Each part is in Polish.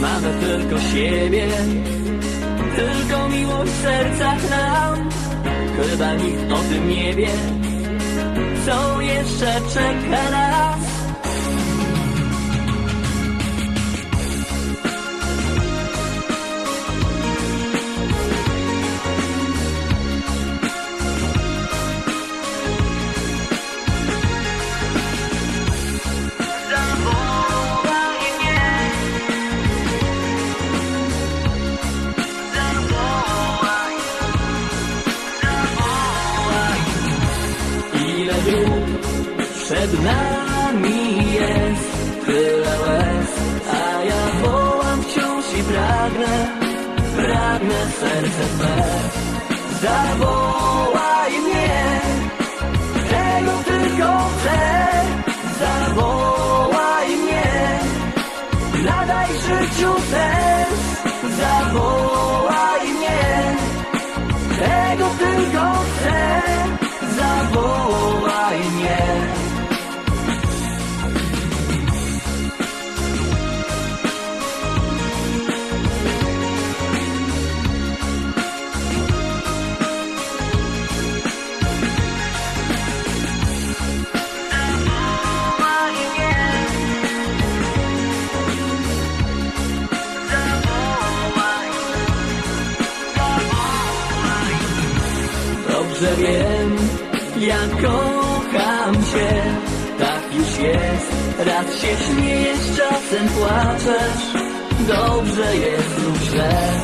nawet tylko siebie. Tylko miłość w sercach nam, chyba nikt o tym nie wie. Co jeszcze czeka nas? Przed nami jest Tyle łez A ja wołam wciąż i pragnę Pragnę serce Twe. Zawołaj mnie Tego tylko chcę. Zawołaj mnie Nadaj życiu sens. Zawołaj mnie Tego tylko chcę. Zawołaj Dobrze wiem, jak kocham cię. Tak już jest, raz się śmiejesz, czasem płaczesz. Dobrze jest lub źle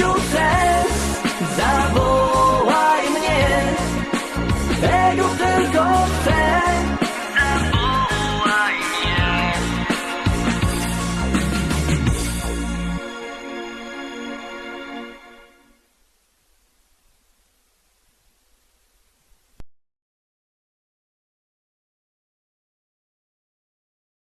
You said.